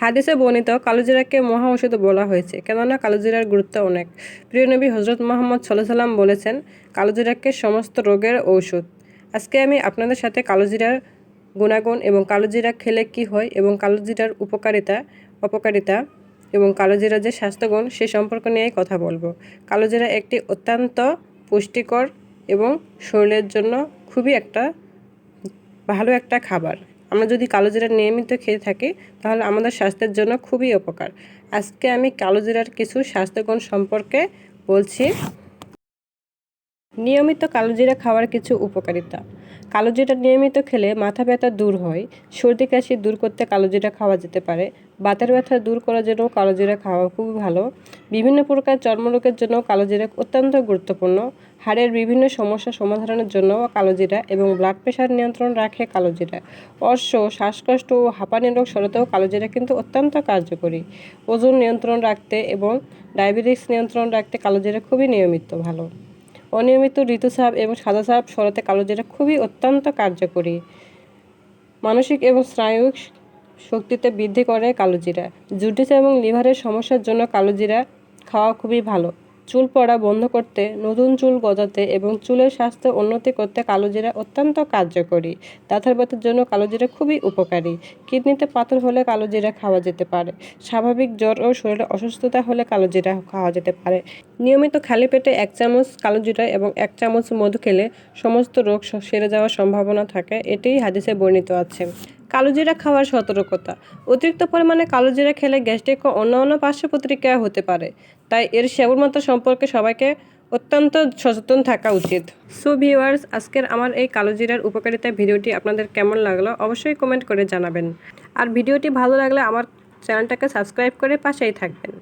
হাদিসে বর্ণিত, কালোজিরাকে মহা ঔষধ বলা হয়েছে। কেননা কালোজিরার গুরুত্ব অনেক। প্রিয় নবী হজরত মোহাম্মদ সাল্লাহ সাল্লাম বলেছেন, কালোজিরাকে সমস্ত রোগের ঔষধ। আজকে আমি আপনাদের সাথে কালোজিরার গুণাগুণ এবং কালোজিরা খেলে কি হয় এবং কালোজিরার উপকারিতা, অপকারিতা এবং কালোজিরা যে স্বাস্থ্যগুণ, সে সম্পর্ক নিয়েই কথা বলব। কালোজিরা একটি অত্যন্ত পুষ্টিকর এবং শরীরের জন্য খুবই একটা ভালো একটা খাবার। আমরা যদি কালো জিরা নিয়মিত খেয়ে থাকি, তাহলে আমাদের স্বাস্থ্যের জন্য খুবই উপকার। আজকে আমি কালো জিরার কিছু স্বাস্থ্যগুণ সম্পর্কে বলছি। নিয়মিত কালোজিরা খাওয়ার কিছু উপকারিতা। কালোজিরা নিয়মিত খেলে মাথা ব্যথা দূর হয়, সর্দি কাশি দূর করতে কালো জিরা খাওয়া যেতে পারে। বাতের ব্যথা দূর করার জন্য কালো জিরা খাওয়া খুবই ভালো। বিভিন্ন প্রকার চর্মরোগের জন্য কালো জিরা অত্যন্ত গুরুত্বপূর্ণ। হাড়ের বিভিন্ন সমস্যা সমাধানের জন্য কালোজিরা এবং ব্লাড প্রেশার নিয়ন্ত্রণ রাখে কালো জিরা অর্শ, শ্বাসকষ্ট ও হাঁপানি রোগ সরাতেও কালোজিরা কিন্তু অত্যন্ত কার্যকরী। ওজন নিয়ন্ত্রণ রাখতে এবং ডায়াবেটিস নিয়ন্ত্রণ রাখতে কালো জিরা খুবই নিয়মিত ভালো। অনিয়মিত ঋতুস্রাব এবং সাদাস্রাব সরাতে কালো জিরা খুবই অত্যন্ত কার্যকরী। মানসিক এবং স্নায়ুক শক্তিতে বৃদ্ধি করে কালোজিরা। জুডিস এবং লিভারের সমস্যার জন্য কালোজিরা খাওয়া খুবই ভালো। চুল পড়া বন্ধ করতে, নতুন চুল গজাতে এবং চুলের স্বাস্থ্য উন্নতি করতে কালোজিরা অত্যন্ত কার্যকরী। দাঁতের ব্যথার জন্য কালোজিরা খুবই উপকারী। কিডনিতে পাথর হলে কালোজিরা খাওয়া যেতে পারে। স্বাভাবিক জ্বর ও শরীরে অসুস্থতা হলে কালোজিরা খাওয়া যেতে পারে। নিয়মিত খালি পেটে এক চামচ কালোজিরা এবং এক চামচ মধু খেলে সমস্ত রোগ সেরে যাওয়ার সম্ভাবনা থাকে। এটি হাদিসে বর্ণিত আছে। কালোজিরা খাওয়ার সতর্কতা। অতিরিক্ত পরিমাণে কালোজিরা খেলে গ্যাস্ট্রিক ও অন্যান্য পার্শ্ব প্রতিক্রিয়া হতে পারে, তাই এর সেবনমাত্রা সম্পর্কে সবাইকে অত্যন্ত সচেতন থাকা উচিত। সো ভিউয়ার্স আজকের আমার এই কালোজিরার উপকারিতা ভিডিওটি আপনাদের কেমন লাগল অবশ্যই কমেন্ট করে জানাবেন। আর ভিডিওটি ভালো লাগলে আমার চ্যানেলটাকে সাবস্ক্রাইব করে পাশেই থাকবেন।